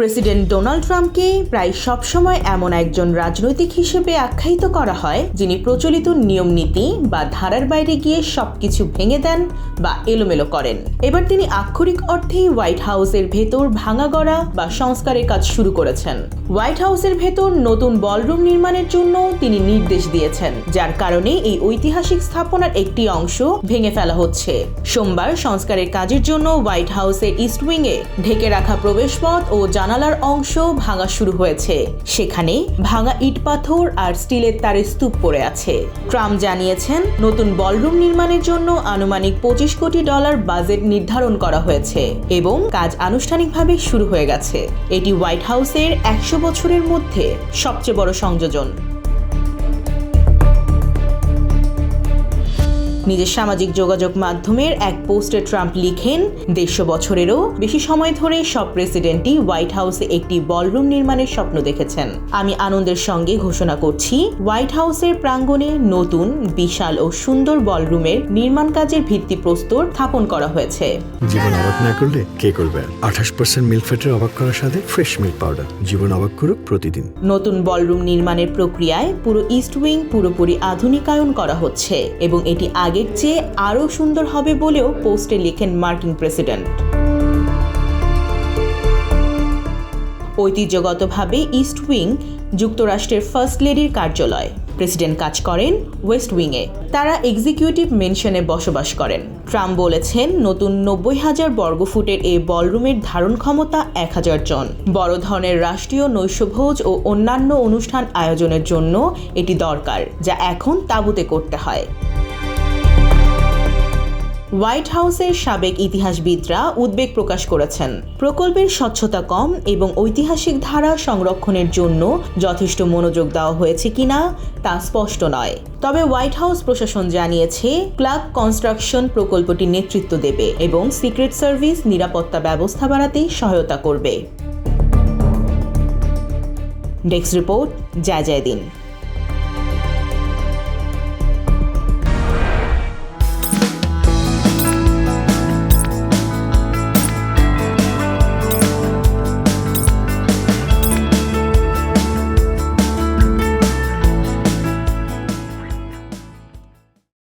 President Donald ট্রাম্পকে প্রায় সবসময় এমন একজন রাজনৈতিক হিসেবে আখ্যায়িত করা হয়, যিনি প্রচলিত নিয়ম নীতি বা ধারার বাইরে গিয়ে সবকিছু ভেঙে দেন বা এলোমেলো করেন। এবার তিনি আক্ষরিক অর্থেই হোয়াইট হাউসের ভেতর ভাঙা গড়া বা সংস্কারের কাজ শুরু করেছেন। হোয়াইট হাউসের ভেতর নতুন বলরুম নির্মাণের জন্য তিনি নির্দেশ দিয়েছেন, যার কারণে এই ঐতিহাসিক স্থাপনার একটি অংশ ভেঙে ফেলা হচ্ছে। সোমবার সংস্কারের কাজের জন্য হোয়াইট হাউসের ইস্ট উইংয়ে ঢেকে রাখা প্রবেশপথ ও জানালার অংশ ভাঙা শুরু হয়েছে। সেখানে ভাঙা ইট পাথর আর স্টিলের তারের স্তূপ পড়ে আছে। ট্রাম্প জানিয়েছেন, নতুন বলরুম নির্মাণের জন্য আনুমানিক পঁচিশ কোটি ডলার বাজেট নির্ধারণ করা হয়েছে এবং কাজ আনুষ্ঠানিকভাবে শুরু হয়ে গেছে। এটি হোয়াইট হাউসের একশো বছরের মধ্যে সবচেয়ে বড় সংযোজন। নিজের সামাজিক যোগাযোগ মাধ্যমের এক পোস্টে ট্রাম্প লিখেন দেড়শো বছরেরও বেশি সময় ধরে সব প্রেসিডেন্টই হোয়াইট হাউসে একটি বলরুম নির্মাণের স্বপ্ন দেখেছেন। আমি আনন্দের সঙ্গে ঘোষণা করছি হোয়াইট হাউসের প্রাঙ্গণে নতুন বিশাল ও সুন্দর বলরুমের নির্মাণ কাজের ভিত্তি ভিত্তিপ্রস্তর স্থাপন করা হয়েছে। জীবন অবাক না করলে কে করবে আঠাশ পার্সেন্ট মিল্ক ফ্যাটের অবাক করার সাথে ফ্রেশ মিল্ক পাউডার। জীবন অবাক করুক প্রতিদিন। নতুন বলরুম নির্মাণের প্রক্রিয়ায় পুরো ইস্ট উইং পুরোপুরি আধুনিকায়ন করা হচ্ছে এবং এটি আগের চেয়ে আরও সুন্দর হবে বলেও পোস্টে লেখেন মার্কিন প্রেসিডেন্ট। ঐতিহ্যগতভাবে ইস্ট উইং যুক্তরাষ্ট্রের ফার্স্ট লেডির কার্যালয়। প্রেসিডেন্ট কাজ করেন ওয়েস্ট উইংয়ে। তারা এক্সিকিউটিভ মেনশনে বসবাস করেন। ট্রাম্প বলেছেন, নতুন নব্বই হাজার বর্গফুটের এই বলরুমের ধারণ ক্ষমতা এক হাজার জন। বড় ধরনের রাষ্ট্রীয় নৈশভোজ ও অন্যান্য অনুষ্ঠান আয়োজনের জন্য এটি দরকার, যা এখন তাঁবুতে করতে হয়। হোয়াইট হাউসের সাবেক ইতিহাসবিদরা উদ্বেগ প্রকাশ করেছেন। প্রকল্পের স্বচ্ছতা কম এবং ঐতিহাসিক ধারা সংরক্ষণের জন্য যথেষ্ট মনোযোগ দেওয়া হয়েছে কিনা তা স্পষ্ট নয়। তবে হোয়াইট হাউস প্রশাসন জানিয়েছে, ক্লাব কনস্ট্রাকশন প্রকল্পটি নেতৃত্ব দেবে এবং সিক্রেট সার্ভিস, নিরাপত্তা ব্যবস্থা বাড়াতে সহায়তা করবে। ডেস্ক রিপোর্ট, জয় জয় দিন।